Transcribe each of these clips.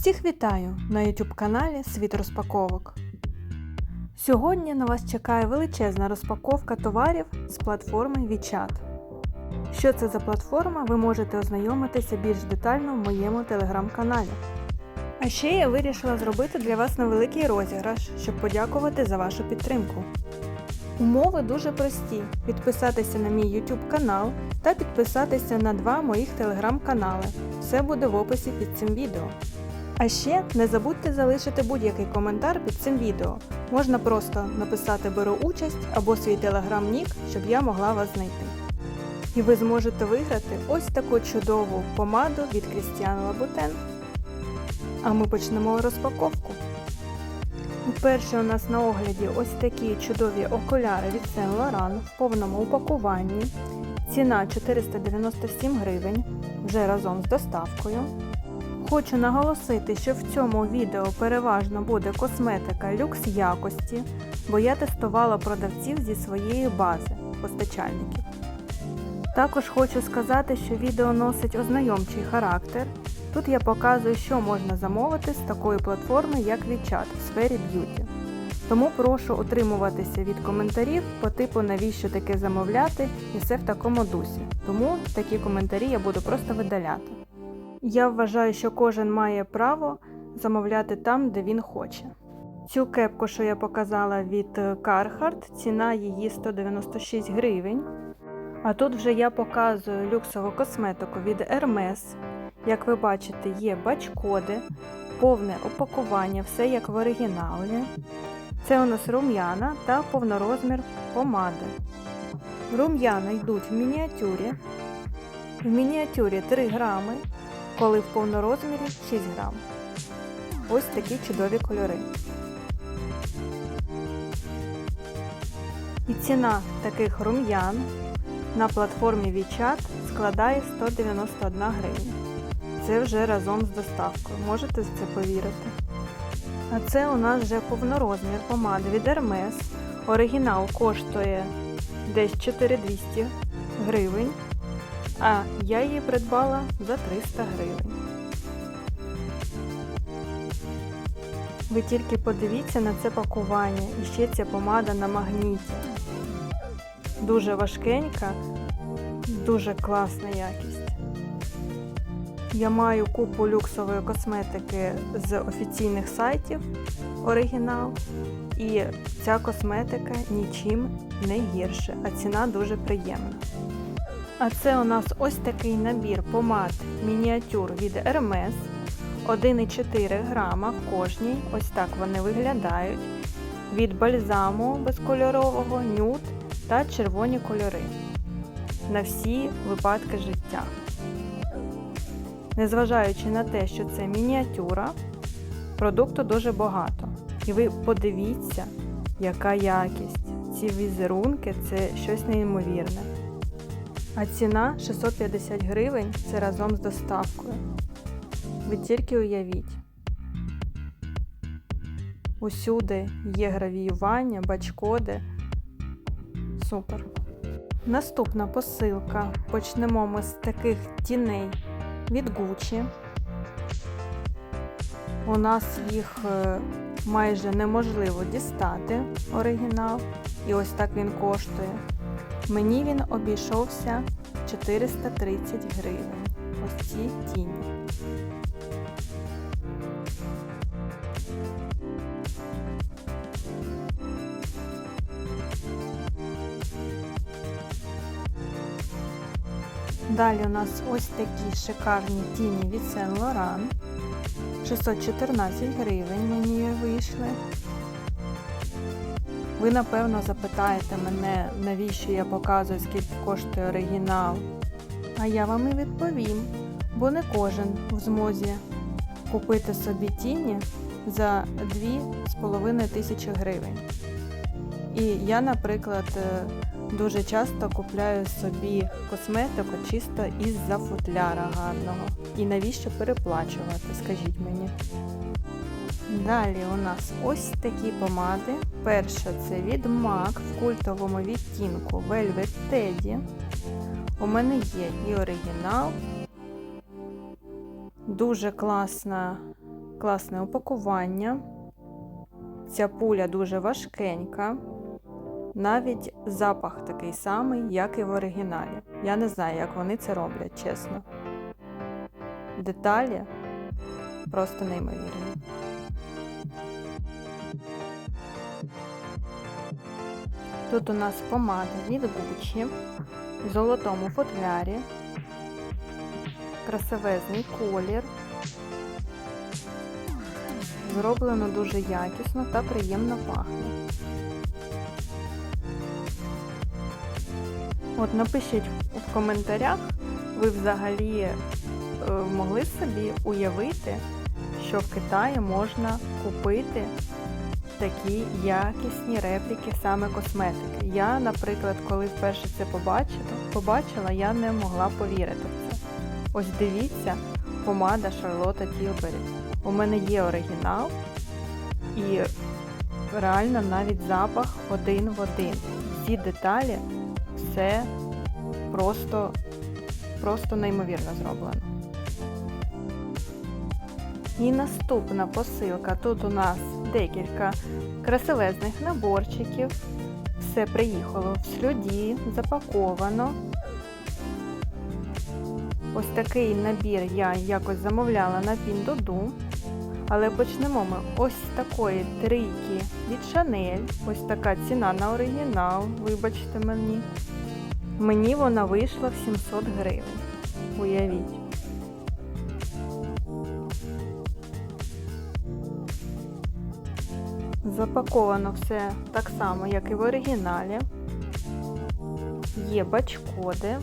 Всіх вітаю на YouTube каналі Світ розпаковок. Сьогодні на вас чекає величезна розпаковка товарів з платформи WeChat. Що це за платформа, ви можете ознайомитися більш детально в моєму телеграм-каналі. А ще я вирішила зробити для вас невеликий розіграш, щоб подякувати за вашу підтримку. Умови дуже прості: підписатися на мій YouTube канал та підписатися на два моїх телеграм-канали. Все буде в описі під цим відео. А ще не забудьте залишити будь-який коментар під цим відео. Можна просто написати Беру участь або свій телеграм-нік, щоб я могла вас знайти. І ви зможете виграти ось таку чудову помаду від Christian Louboutin. А ми почнемо розпаковку. Перше у нас на огляді ось такі чудові окуляри від Saint Laurent в повному упакуванні. Ціна 497 гривень, вже разом з доставкою. Хочу наголосити, що в цьому відео переважно буде косметика люкс якості, бо я тестувала продавців зі своєї бази постачальників. Також хочу сказати, що відео носить ознайомчий характер. Тут я показую, що можна замовити з такої платформи, як WeChat в сфері б'юті. Тому прошу утримуватися від коментарів по типу навіщо таке замовляти і все в такому дусі. Тому такі коментарі я буду просто видаляти. Я вважаю, що кожен має право замовляти там, де він хоче. Цю кепку, що я показала від Carhartt, ціна її 196 гривень. А тут вже я показую люксову косметику від Hermes. Як ви бачите, є бач-коди, повне опакування, все як в оригіналі. Це у нас рум'яна та повнорозмір помади. Рум'яна йдуть в мініатюрі. В мініатюрі 3 грами, коли в повнорозмірі 6 грам. Ось такі чудові кольори. І ціна таких рум'ян на платформі WeChat складає 191 гривня. Це вже разом з доставкою. Можете в це повірити? А це у нас вже повнорозмір помади від Hermes. Оригінал коштує десь 4200 гривень, а я її придбала за 300 гривень. Ви тільки подивіться на це пакування і ще ця помада на магніті. Дуже важкенька, дуже класна якість. Я маю купу люксової косметики з офіційних сайтів оригінал, і ця косметика нічим не гірше, а ціна дуже приємна. А це у нас ось такий набір помад мініатюр від Hermes 1,4 грама в кожній. Ось так вони виглядають. Від бальзаму безкольорового, нюд та червоні кольори на всі випадки життя. Незважаючи на те, що це мініатюра, продукту дуже багато. І ви подивіться, яка якість. Ці візерунки це щось неймовірне. А ціна 650 гривень це разом з доставкою. Ви тільки уявіть. Усюди є гравіювання, бачкоди. Супер. Наступна посилка. Почнемо ми з таких тіней від Gucci. У нас їх е, майже неможливо дістати оригінал. І ось так він коштує. Мені він обійшовся 430 гривень. Ось ці тіні. Далі у нас ось такі шикарні тіні від Saint Laurent. 614 гривень мені вийшли. Ви, напевно, запитаєте мене, навіщо я показую, скільки коштує оригінал. А я вам і відповім, бо не кожен в змозі купити собі тіні за 2,5 тисячі гривень. І я, наприклад, дуже часто купляю собі косметику чисто із-за футляра гарного. І навіщо переплачувати, скажіть мені. Далі у нас ось такі помади. Перша це від MAC в культовому відтінку Velvet Teddy. У мене є і оригінал. Дуже класна класне упакування. Ця пуля дуже важкенька. Навіть запах такий самий, як і в оригіналі. Я не знаю, як вони це роблять, чесно. Деталі просто неймовірні. Тут у нас помада від Gucci в золотому футлярі, красивезний колір. Зроблено дуже якісно та приємно пахне. От напишіть в коментарях, ви взагалі е, могли собі уявити, що в Китаї можна купити такі якісні репліки саме косметики. Я, наприклад, коли вперше це побачила, побачила, я не могла повірити в це. Ось дивіться, помада Шарлотта Тілбері. У мене є оригінал, і реально навіть запах один в один. Всі деталі, все просто, просто неймовірно зроблено. І наступна посилка. Тут у нас декілька красивезних наборчиків. Все приїхало в слюді, запаковано. Ось такий набір я якось замовляла на Піндоду. Але почнемо ми ось такої трійки від Chanel. Ось така ціна на оригінал, вибачте мені. Мені вона вийшла в 700 гривень. Уявіть. Запаковано все так само, як і в оригіналі. Є бачкоди.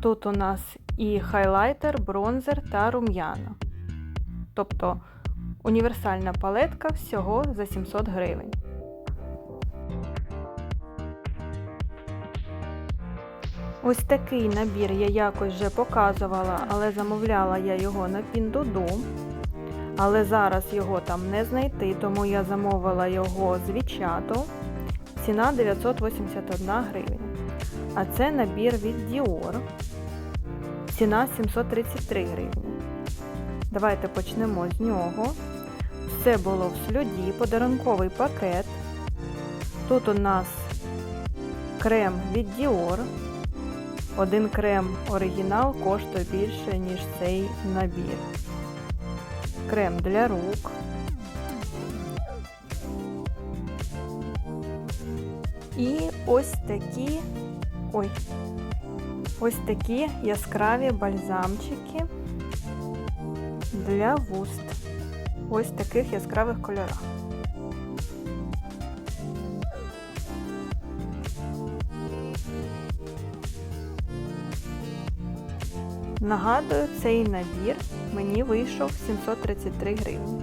Тут у нас і хайлайтер, бронзер та рум'яна. Тобто універсальна палетка всього за 700 гривень. Ось такий набір я якось вже показувала, але замовляла я його на Піндоду. Але зараз його там не знайти, тому я замовила його з Вічату. Ціна 981 гривня. А це набір від Dior. Ціна 733 гривні. Давайте почнемо з нього. Все було в слюді, подарунковий пакет. Тут у нас крем від Dior. Один крем оригінал коштує більше, ніж цей набір. Крем для рук. І ось такі ой, ось такі яскраві бальзамчики для вуст. Ось таких яскравих кольорах. Нагадую, цей набір мені вийшов 733 гривні.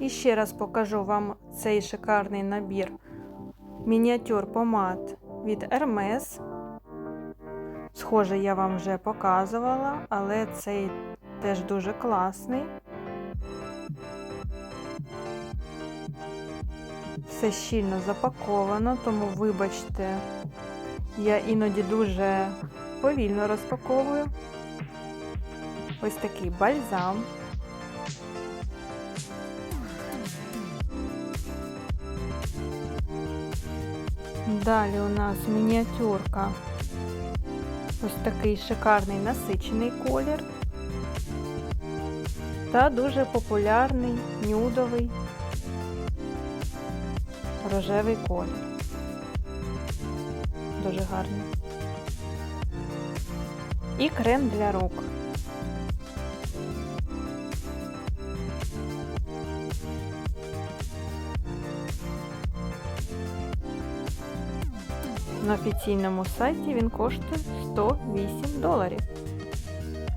І ще раз покажу вам цей шикарний набір мініатюр помад від Hermes. Схоже, я вам вже показувала, але цей теж дуже класний. Все щільно запаковано, тому, вибачте, я іноді дуже повільно розпаковую. Ось такий бальзам. Далі у нас мініатюрка. Ось такий шикарний насичений колір. Та дуже популярний нюдовий рожевий колір. Дуже гарний. І крем для рук. На офіційному сайті він коштує 108 доларів.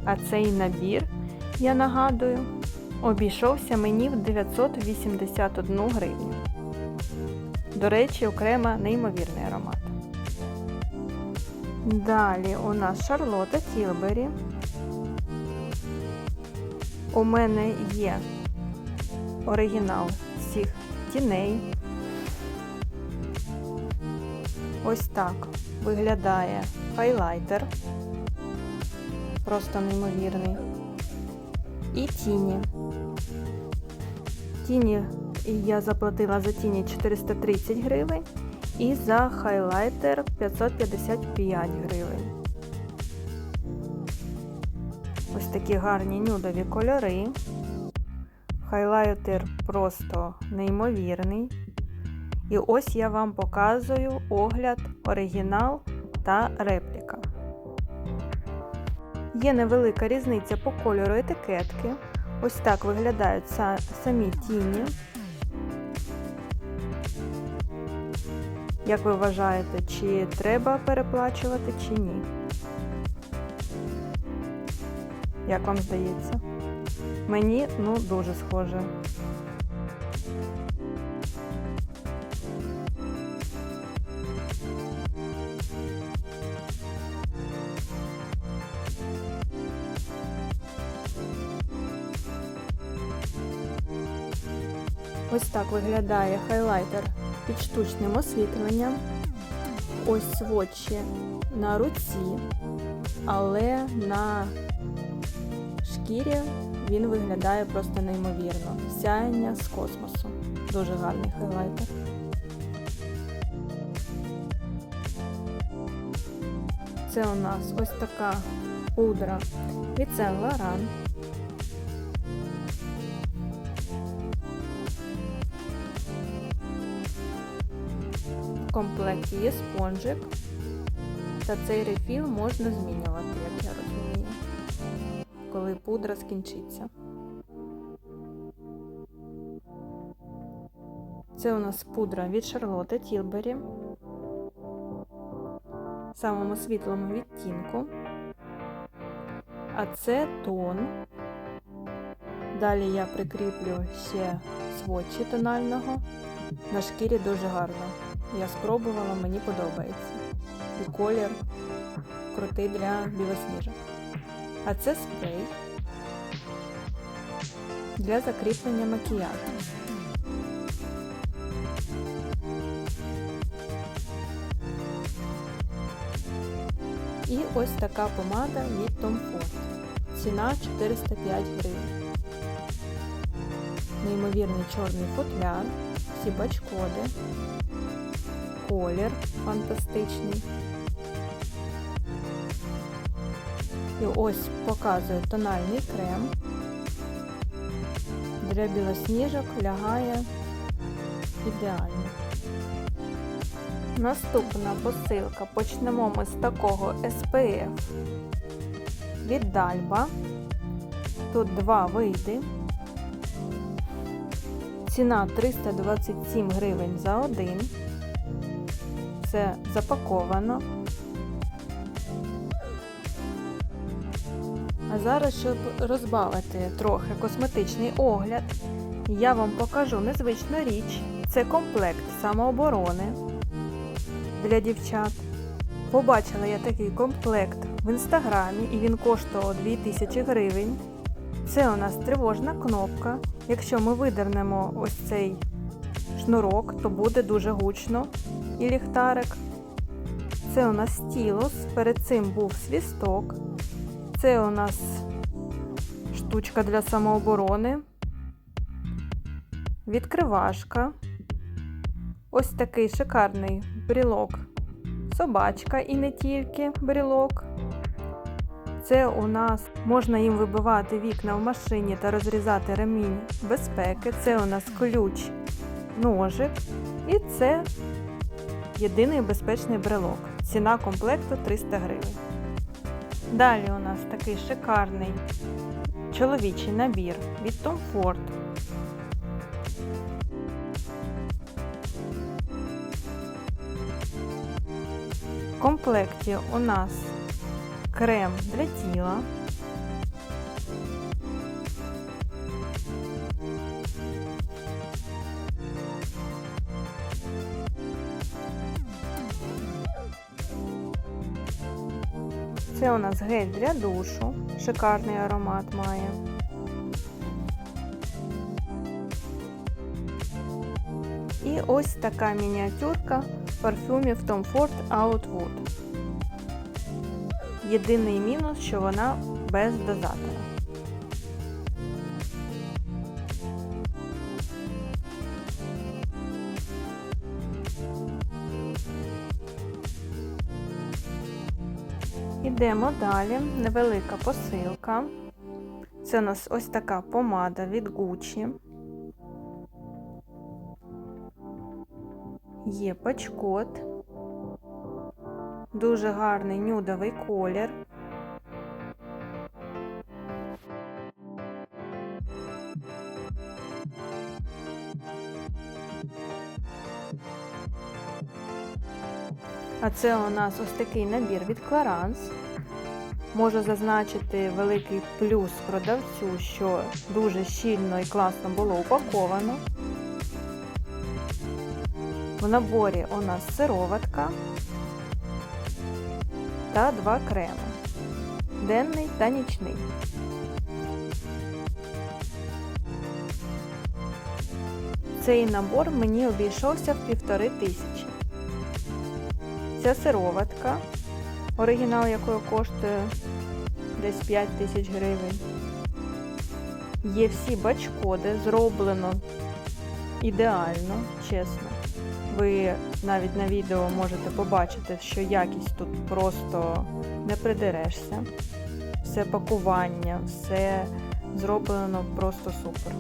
А цей набір, я нагадую, обійшовся мені в 981 гривню. До речі, окремо неймовірний аромат. Далі у нас Шарлотта Тілбері. У мене є оригінал всіх тіней. Ось так виглядає хайлайтер. Просто неймовірний. І тіні. Тіні я заплатила за тіні 430 гривень і за хайлайтер 555 гривень. Ось такі гарні нюдові кольори. Хайлайтер просто неймовірний. І ось я вам показую огляд, оригінал та репліка. Є невелика різниця по кольору етикетки. Ось так виглядають самі тіні. Як ви вважаєте, чи треба переплачувати, чи ні? Як вам здається? Мені ну дуже схоже. Ось так виглядає хайлайтер під штучним освітленням. Ось сводчі на руці, але на шкірі він виглядає просто неймовірно. Сяяння з космосу. Дуже гарний хайлайтер. Це у нас ось така пудра від Saint Laurent. Комплекті спонжик, та цей рефіл можна змінювати, як я розумію, коли пудра скінчиться. Це у нас пудра від Charlotte Tilbury в самому світлому відтінку. А це тон. Далі я прикріплю ще сводчі тонального. На шкірі дуже гарно. Я спробувала, мені подобається. І колір крутий для білосніжок. А це спрей для закріплення макіяжу. І ось така помада від Tom Ford. Ціна 405 гривень. Неймовірний чорний футляр, всі бачкоди, колір фантастичний. І ось показую тональний крем. Для білосніжок лягає ідеально. Наступна посилка. Почнемо ми з такого SPF від Дальба. Тут два види. Ціна 327 гривень за один. Це запаковано. А зараз, щоб розбавити трохи косметичний огляд, я вам покажу незвичну річ. Це комплект самооборони для дівчат. Побачила я такий комплект в інстаграмі і він коштував 2000 гривень. Це у нас тривожна кнопка. Якщо ми видернемо ось цей шнурок, то буде дуже гучно і ліхтарик. Це у нас стілус, перед цим був свісток. Це у нас штучка для самооборони, відкривашка. Ось такий шикарний брілок. Собачка і не тільки брілок. Це у нас можна їм вибивати вікна в машині та розрізати ремінь безпеки. Це у нас ключ, ножик. І це єдиний безпечний брелок. Ціна комплекту 300 гривень. Далі у нас такий шикарний чоловічий набір від Tom Ford. В комплекті у нас крем для тіла. у нас гель для душу, шикарний аромат має. І ось така мініатюрка парфюмів Tom Ford Outwood. Єдиний мінус, що вона без дозатора. Ідемо далі. Невелика посилка. Це у нас ось така помада від Gucci. Є пачкот. Дуже гарний нюдовий колір. А це у нас ось такий набір від Clarins. Можу зазначити великий плюс продавцю, що дуже щільно і класно було упаковано. В наборі у нас сироватка та два креми денний та нічний. Цей набор мені обійшовся в півтори тисячі. Ця сироватка, оригінал якої коштує десь 5 тисяч гривень. Є всі бачкоди, зроблено ідеально, чесно. Ви навіть на відео можете побачити, що якість тут просто не придерешся. Все пакування, все зроблено просто супер.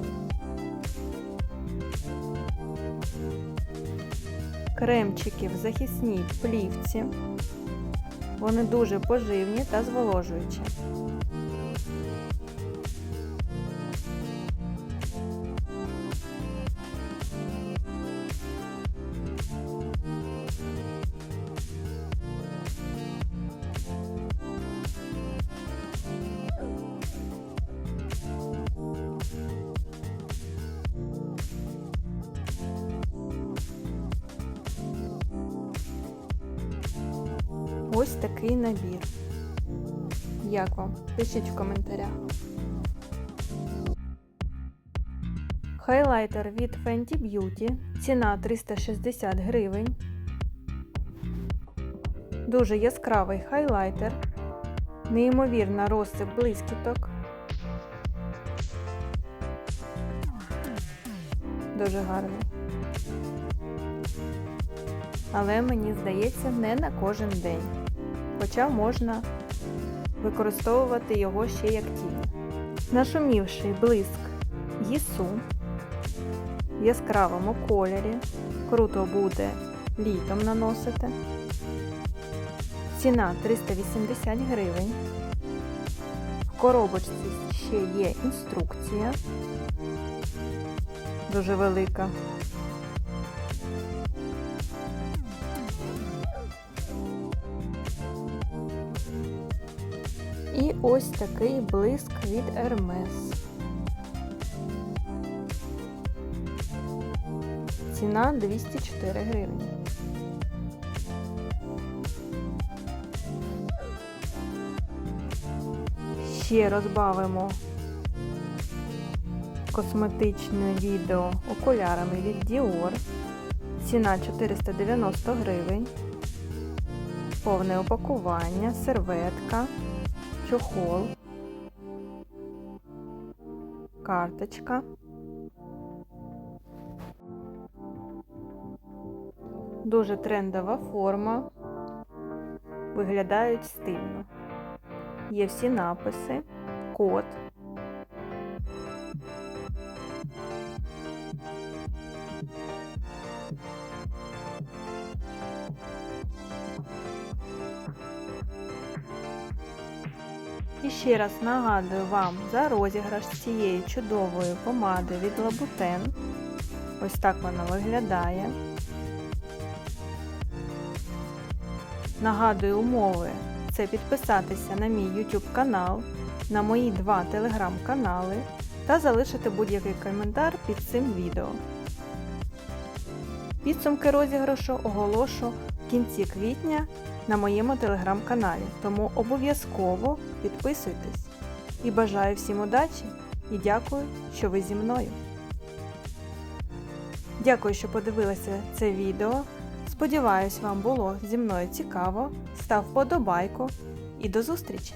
Кремчики в захисній плівці. Вони дуже поживні та зволожуючі. Ось такий набір. Як вам? Пишіть в коментарях. Хайлайтер від Fenty Beauty. Ціна 360 гривень. Дуже яскравий хайлайтер. Неймовірна розсип блискіток. Дуже гарний. Але мені здається, не на кожен день. Хоча можна використовувати його ще як тінь. Нашумівший блиск Єсу в яскравому кольорі. Круто буде літом наносити. Ціна 380 гривень. В коробочці ще є інструкція. Дуже велика. І ось такий блиск від Hermes. Ціна 204 гривні. Ще розбавимо косметичне відео окулярами від Dior. Ціна 490 гривень. Повне упакування, серветка, чохол, карточка. Дуже трендова форма. Виглядають стильно. Є всі написи, код. Ще раз нагадую вам за розіграш цієї чудової помади від Лабутен. Ось так вона виглядає. Нагадую умови це підписатися на мій YouTube канал, на мої два телеграм-канали та залишити будь-який коментар під цим відео. Підсумки розіграшу оголошу в кінці квітня на моєму телеграм-каналі, тому обов'язково підписуйтесь. І бажаю всім удачі і дякую, що ви зі мною. Дякую, що подивилися це відео. Сподіваюсь, вам було зі мною цікаво. Став вподобайку і до зустрічі!